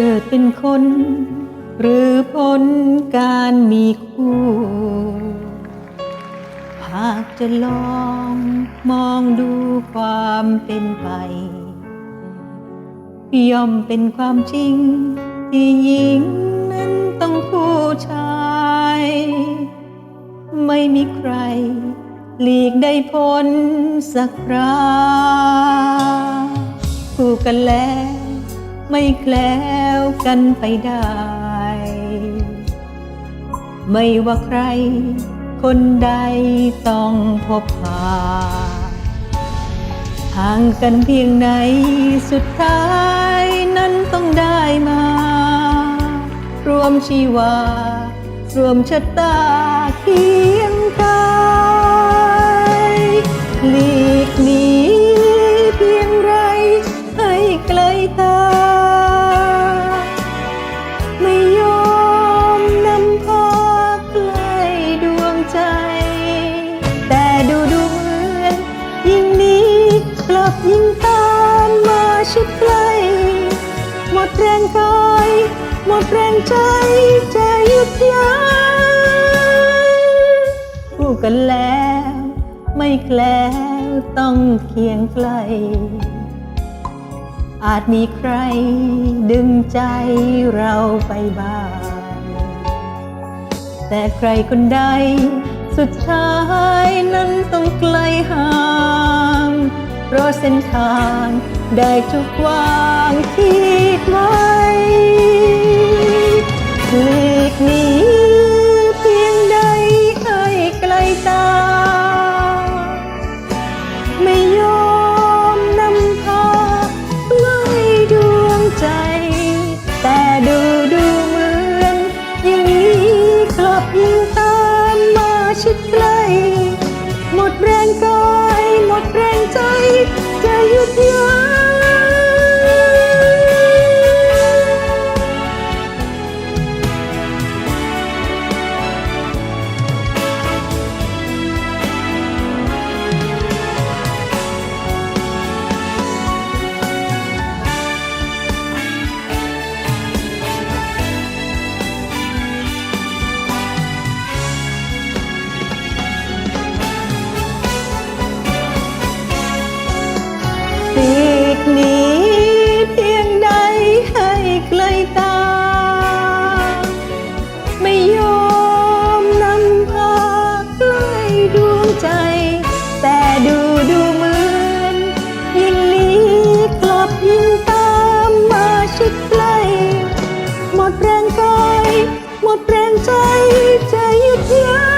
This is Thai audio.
เกิดเป็นคน หรือพ้นการมีคู่ หากจะลองมองดูความเป็นไป ย่อมเป็นความจริง ที่หญิงนั้นต้องผู้ชาย ไม่มีใคร หลีกได้พ้นสักคราคู่กันแล้วไม่แคล กันไปได้ ไม่ว่าใคร คนใดต้องพบผ่าห่างกันเพียงไหนสุดท้ายนั้นต้องได้มา รวมชีวา รวมชะตาเคียงกายหลีกนี ใจจะหยุดยั้งคู่กันแล้ว ไม่แคล้วต้องเคียงใกล้อาจมีใครดึงใจเราไปบ้าง แต่ใครคนใด สุดท้ายนั้นต้องไกลห่างเพราะเส้นทางได้ทุกวางคิ ตา ไม่ยอมนำพาไม่ดวงใจ แต่ดูดูเหมือนยิ่งนี้กลับยิ่งตามมาชิด หมดแรงใจจะหยุดยั้ง